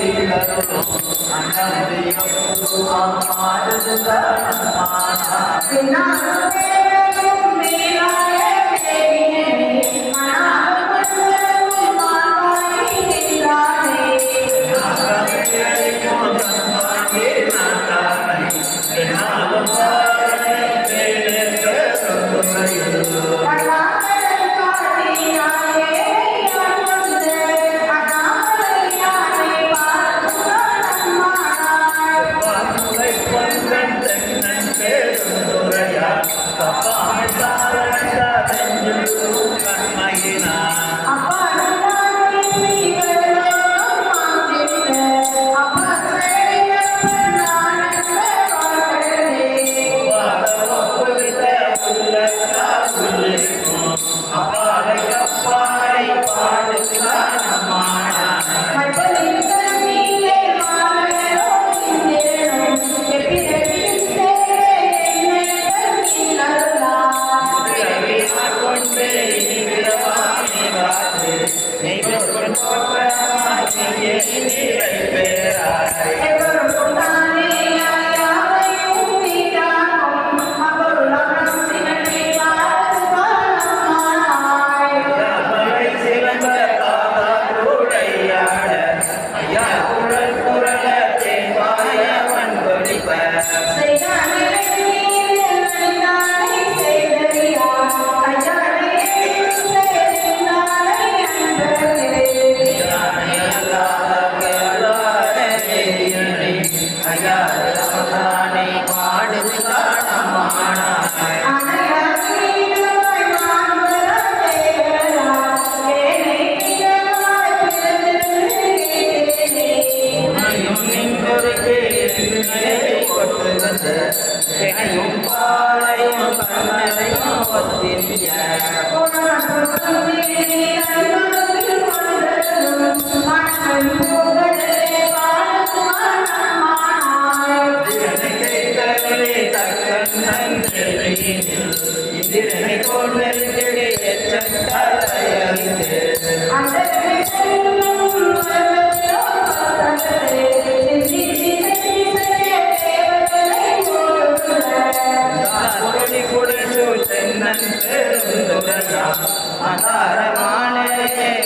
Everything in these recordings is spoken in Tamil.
Thank you.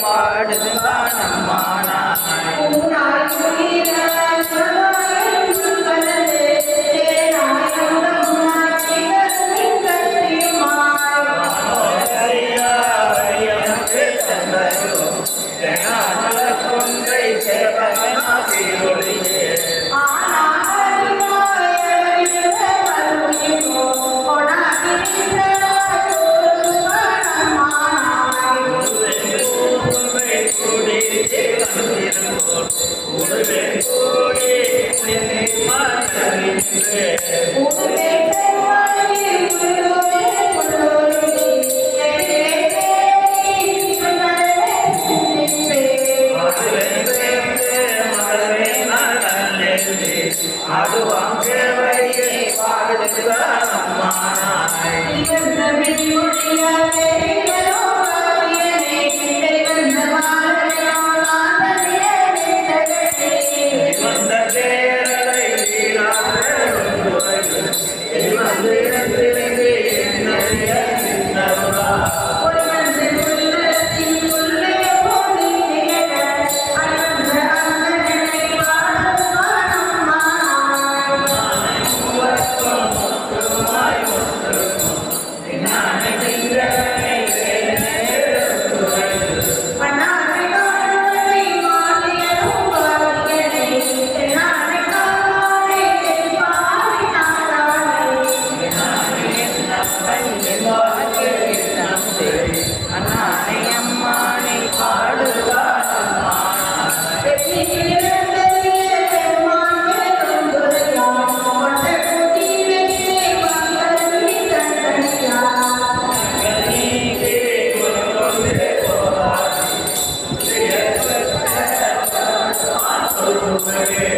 பாடுதான் தேனாய் பாடுகிறார் அம்மா இவன் தமிழ் மொழியாலே Amen.